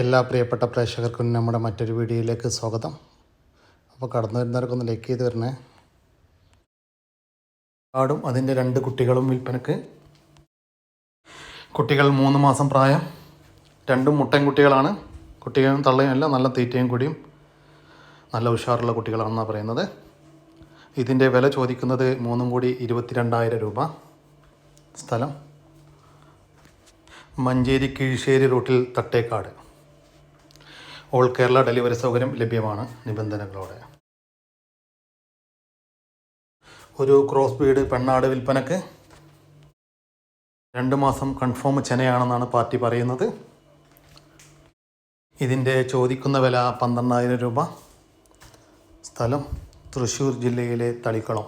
എല്ലാ പ്രിയപ്പെട്ട പ്രേക്ഷകർക്കും നമ്മുടെ മറ്റൊരു വീഡിയോയിലേക്ക് സ്വാഗതം. അപ്പോൾ കടന്നു വരുന്നവർക്കൊന്ന് ലൈക്ക് ചെയ്ത് തരണേ. ആടും അതിന്റെ രണ്ട് കുട്ടികളും വിൽപ്പനക്ക്. കുട്ടികൾ മൂന്ന് മാസം പ്രായം. രണ്ടും മുട്ടൻ കുട്ടികളാണ്. കുട്ടികളും തള്ളയും അല്ല നല്ല തീറ്റയും കൂടിയും നല്ല ഉഷാറുള്ള കുട്ടികളാണെന്നാണ് പറയുന്നത്. ഇതിന്റെ വില ചോദിക്കുന്നത് മൂന്നും കൂടി ഇരുപത്തിരണ്ടായിരം രൂപ. സ്ഥലം മഞ്ചേരി കീഴ്ശ്ശേരി റൂട്ടിൽ തട്ടേക്കാട്. ഓൾ കേരള ഡെലിവറി സൗകര്യം ലഭ്യമാണ് നിബന്ധനകളോടെ. ഒരു ക്രോസ് ബീഡ് പെണ്ണാട് വിൽപ്പനക്ക് രണ്ട് മാസം കൺഫേം ചെനയാണെന്നാണ് പാർട്ടി പറയുന്നത്. ഇതിന്റെ ചോദിക്കുന്ന വില പന്ത്രണ്ടായിരം രൂപ. സ്ഥലം തൃശ്ശൂർ ജില്ലയിലെ തളിക്കുളം.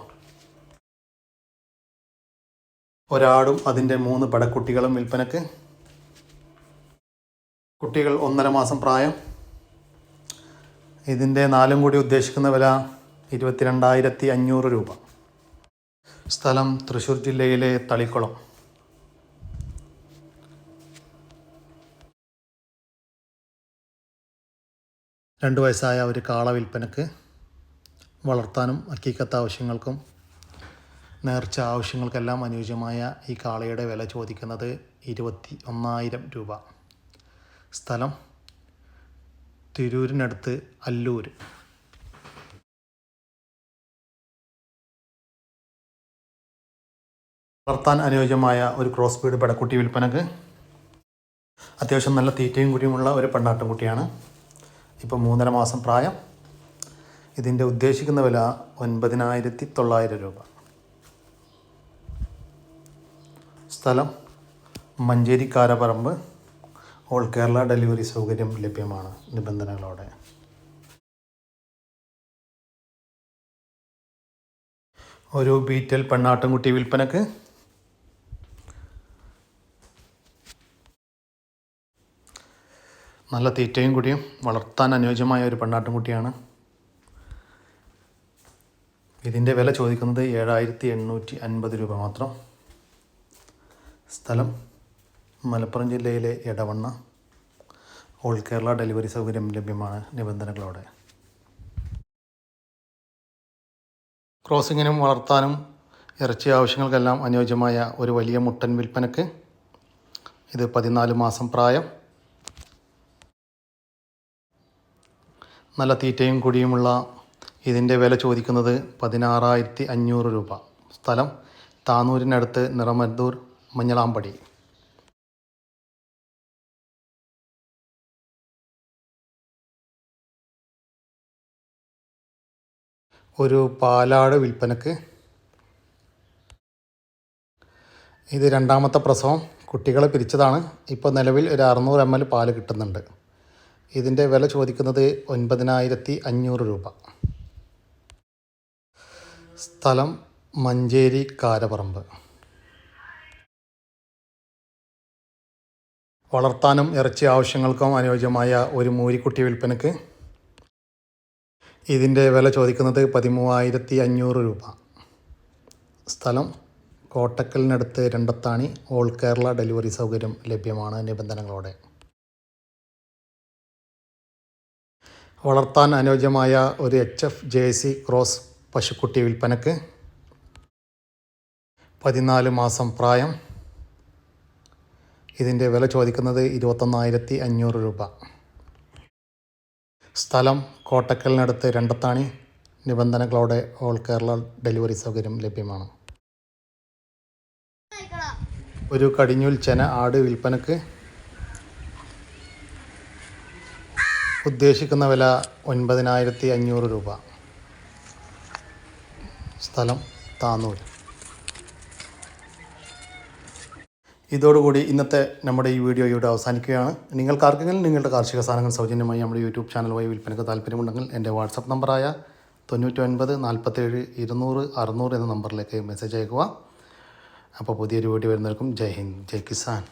ഒരാടും അതിന്റെ മൂന്ന് പടക്കുട്ടികളും വിൽപ്പനക്ക്. കുട്ടികൾ ഒന്നര മാസം പ്രായം. ഇതിന്റെ നാലും കൂടി ഉദ്ദേശിക്കുന്ന വില ഇരുപത്തിരണ്ടായിരത്തി അഞ്ഞൂറ് രൂപ. സ്ഥലം തൃശ്ശൂർ ജില്ലയിലെ തളിക്കുളം. രണ്ട് വയസ്സായ ഒരു കാള വിൽപ്പനക്ക് വളർത്താനും അക്കീക്കത്ത ആവശ്യങ്ങൾക്കും നേർച്ച ആവശ്യങ്ങൾക്കെല്ലാം അനുയോജ്യമായ ഈ കാളയുടെ വില ചോദിക്കുന്നത് ഇരുപത്തി ഒന്നായിരം രൂപ. സ്ഥലം തിരൂരിനടുത്ത് അല്ലൂർ. വളർത്താൻ അനുയോജ്യമായ ഒരു ക്രോസ് ബീഡ് പടക്കുട്ടി വിൽപ്പനക്ക് അത്യാവശ്യം നല്ല തീറ്റയും കൂടിയുമുള്ള ഒരു പെണ്ണാട്ടുംകുട്ടിയാണ്. ഇപ്പം മൂന്നര മാസം പ്രായം. ഇതിന്റെ ഉദ്ദേശിക്കുന്ന വില ഒൻപതിനായിരത്തി തൊള്ളായിരം രൂപ. സ്ഥലം മഞ്ചേരി കാരപ്പറമ്പ് ഓൾ കേരള ഡെലിവറി സൗകര്യം ലഭ്യമാണ് നിബന്ധനകളോടെ. ഒരു ബീറ്റൽ പെണ്ണാട്ടുംകുട്ടി വിൽപ്പനക്ക്. നല്ല തീറ്റയും കൂടിയും വളർത്താൻ അനുയോജ്യമായ ഒരു പെണ്ണാട്ടുംകുട്ടിയാണ്. ഇതിന്റെ വില ചോദിക്കുന്നത് ഏഴായിരത്തി എണ്ണൂറ്റി അൻപത് രൂപ മാത്രം. സ്ഥലം മലപ്പുറം ജില്ലയിലെ എടവണ്ണ. ഓൾ കേരള ഡെലിവറി സൗകര്യം ലഭ്യമാണ് നിബന്ധനകളോടെ. ക്രോസിങ്ങിനും വളർത്താനും ഇറച്ചി ആവശ്യങ്ങൾക്കെല്ലാം അനുയോജ്യമായ ഒരു വലിയ മുട്ടൻ വിൽപ്പനക്ക് ഇത് പതിനാല് മാസം പ്രായം. നല്ല തീറ്റയും കുടിയുമുള്ള ഇതിന്റെ വില ചോദിക്കുന്നത് പതിനാറായിരത്തി അഞ്ഞൂറ് രൂപ. സ്ഥലം താനൂരിനടുത്ത് നിറമദ്ദൂർ മഞ്ഞളാമ്പടി. ഒരു പാലാട് വിൽപ്പനക്ക്. ഇത് രണ്ടാമത്തെ പ്രസവം. കുട്ടികളെ പിരിച്ചതാണ്. ഇപ്പോൾ നിലവിൽ ഒരു അറുന്നൂറ് എം എൽ പാൽ കിട്ടുന്നുണ്ട്. ഇതിന്റെ വില ചോദിക്കുന്നത് ഒൻപതിനായിരത്തി അഞ്ഞൂറ് രൂപ. സ്ഥലം മഞ്ചേരി കാരപറമ്പ്. വളർത്താനും ഇറച്ചി ആവശ്യങ്ങൾക്കും അനുയോജ്യമായ ഒരു മൂരിക്കുട്ടി വിൽപ്പനക്ക് ഇതിന്റെ വില ചോദിക്കുന്നത് പതിമൂവായിരത്തി അഞ്ഞൂറ് രൂപ. സ്ഥലം കോട്ടക്കലിനടുത്ത് രണ്ടത്താണി ഓൾ കേരള ഡെലിവറി സൗകര്യം ലഭ്യമാണ് നിബന്ധനകളോടെ. വളർത്താൻ അനുയോജ്യമായ ഒരു H F J C cross പശുക്കുട്ടി വിൽപ്പനക്ക് പതിനാല് മാസം പ്രായം. ഇതിന്റെ വില ചോദിക്കുന്നത് ഇരുപത്തൊന്നായിരത്തി അഞ്ഞൂറ് രൂപ. സ്ഥലം കോട്ടക്കലിനടുത്ത് രണ്ടത്താണി. നിബന്ധനകളോടെ ഓൾ കേരള ഡെലിവറി സൗകര്യം ലഭ്യമാണ്. ഒരു കടിഞ്ഞൂൽ ചെന ആട് വിൽപ്പനക്ക് ഉദ്ദേശിക്കുന്ന വില ഒൻപതിനായിരത്തി അഞ്ഞൂറ് രൂപ. സ്ഥലം താന്നൂർ ഇതോടുകൂടി ഇന്നത്തെ നമ്മുടെ ഈ വീഡിയോ ഇവിടെ അവസാനിക്കുകയാണ്. നിങ്ങൾക്ക് ആർക്കെങ്കിലും നിങ്ങളുടെ കാർഷിക സാധനങ്ങൾ സൗജന്യമായി നമ്മുടെ യൂട്യൂബ് ചാനൽ വഴി വിൽപ്പനയ്ക്ക് താല്പര്യമുണ്ടെങ്കിൽ എന്റെ വാട്സപ്പ് നമ്പറായ തൊണ്ണൂറ്റി ഒൻപത് നാൽപ്പത്തേഴ് ഇരുന്നൂറ് അറുന്നൂറ് എന്ന നമ്പറിലേക്ക് മെസ്സേജ് അയക്കുക അപ്പോൾ പുതിയൊരു വീഡിയോ വരുന്നവർക്കും ജയ് ഹിന്ദ് ജയ് കിസാൻ.